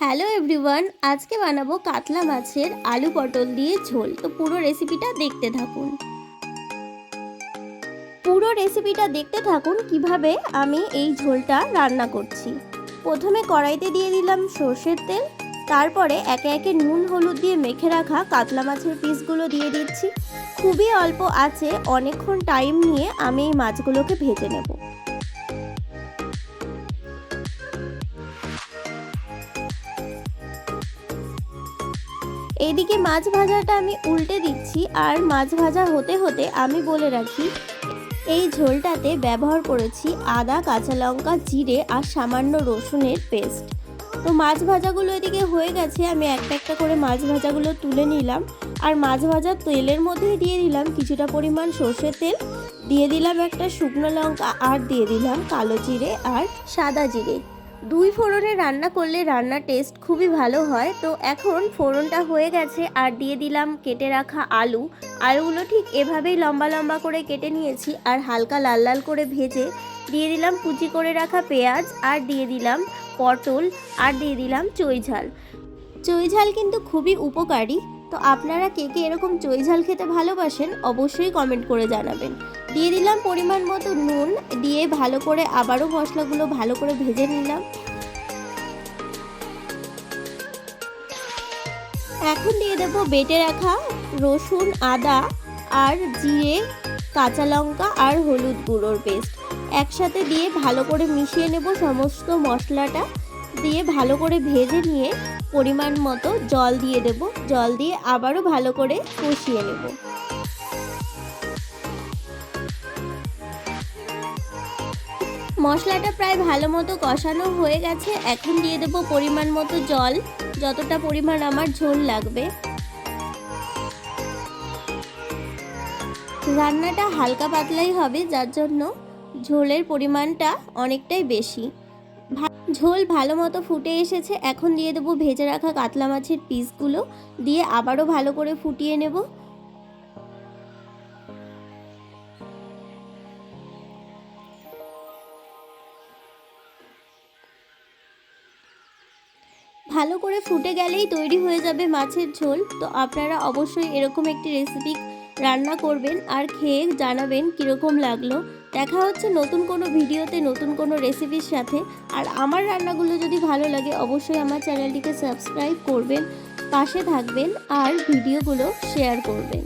Hello everyone, আজকে বানাবো কাতলা মাছের আলু পটল দিয়ে ঝোল। তো পুরো রেসিপিটা দেখতে থাকুন। পুরো রেসিপিটা দেখতে থাকুন কীভাবে আমি এই ঝোলটা রান্না করছি। প্রথমে কড়াইতে দিয়ে দিলাম সর্ষের তেল, তারপরে একে একে নুন, হলুদ দিয়ে মেখে রাখা কাতলা মাছের পিসগুলো দিয়ে দিচ্ছি। খুবই অল্প আছে, অনেকক্ষণ টাইম নিয়ে আমি এই মাছগুলোকে ভেজে নেব। এইদিকে মাছ ভাজাটা আমি উল্টে দিচ্ছি আর মাছ ভাজা হতে হতে আমি বলে রাখি, এই ঝোলটাতে ব্যবহার করেছি আদা, কাঁচা লঙ্কা, জিরে আর সামান্য রসুনের পেস্ট। তো মাছ ভাজাগুলো এদিকে হয়ে গেছে, আমি একটা একটা করে মাছ ভাজাগুলো তুলে নিলাম আর মাছ ভাজা তেলের মধ্যেই দিয়ে দিলাম কিছুটা পরিমাণ সর্ষের তেল, দিয়ে দিলাম একটা শুকনো লঙ্কা আর দিয়ে দিলাম কালো জিরে আর সাদা জিরে। দুই ফোড়নে রান্না করলে রান্নার টেস্ট খুবই ভালো হয়, তো এখন ফোড়নটা হয়ে গেছে আর দিয়ে দিলাম কেটে রাখা আলু। আলুগুলো ঠিক এভাবেই লম্বা লম্বা করে কেটে নিয়েছি আর হালকা লাল লাল করে ভেজে দিয়ে দিলাম কুচি করে রাখা পেঁয়াজ আর দিয়ে দিলাম পটল আর দিয়ে দিলাম চই ঝাল চই ঝাল কিন্তু খুবই উপকারী তো আপনারা কে কে এরকম চই ঝাল খেতে ভালোবাসেন অবশ্যই কমেন্ট করে জানাবেন। দিয়ে দিলাম পরিমাণ মতো নুন, দিয়ে ভালো করে আবারও মশলাগুলো ভালো করে ভেজে নিলাম। এখন দিয়ে দেবো বেটে রাখা রসুন, আদা আর জিরে, কাঁচা লঙ্কা আর হলুদ গুঁড়োর পেস্ট। একসাথে দিয়ে ভালো করে মিশিয়ে নেব সমস্ত মশলাটা। দিয়ে ভালো করে ভেজে নিয়ে পরিমাণ মতো জল দিয়ে দেব। জল দিয়ে আবারও ভালো করে কষিয়ে নেব। মশলাটা প্রায় ভালো মতো কষানো হয়ে গেছে। এখন দিয়ে দেবো পরিমাণ মতো জল। যতটা পরিমাণ আমার ঝোল লাগবে। রান্নাটা হালকা পাতলাই হবে, যার জন্য ঝোলের পরিমাণটা অনেকটাই বেশি। ঝোল ভালো মতো ফুটে এসেছে, এখন দিয়ে দেবো ভেজে রাখা কাতলা মাছের পিসগুলো, দিয়ে আবারও ভালো করে ফুটিয়ে নেব। ভালো করে ফুটে গেলেই তৈরি হয়ে যাবে মাছের ঝোল, তো আপনারা অবশ্যই এরকম একটি রেসিপি রান্না করবেন আর খেয়ে জানাবেন কীরকম লাগল। দেখা হচ্ছে নতুন কোনো ভিডিওতে, নতুন কোনো রেসিপির সাথে। আর আমার রান্নাগুলো যদি ভালো লাগে, অবশ্যই আমার চ্যানেলটিকে সাবস্ক্রাইব করবেন, পাশে থাকবেন আর ভিডিওগুলো শেয়ার করবেন।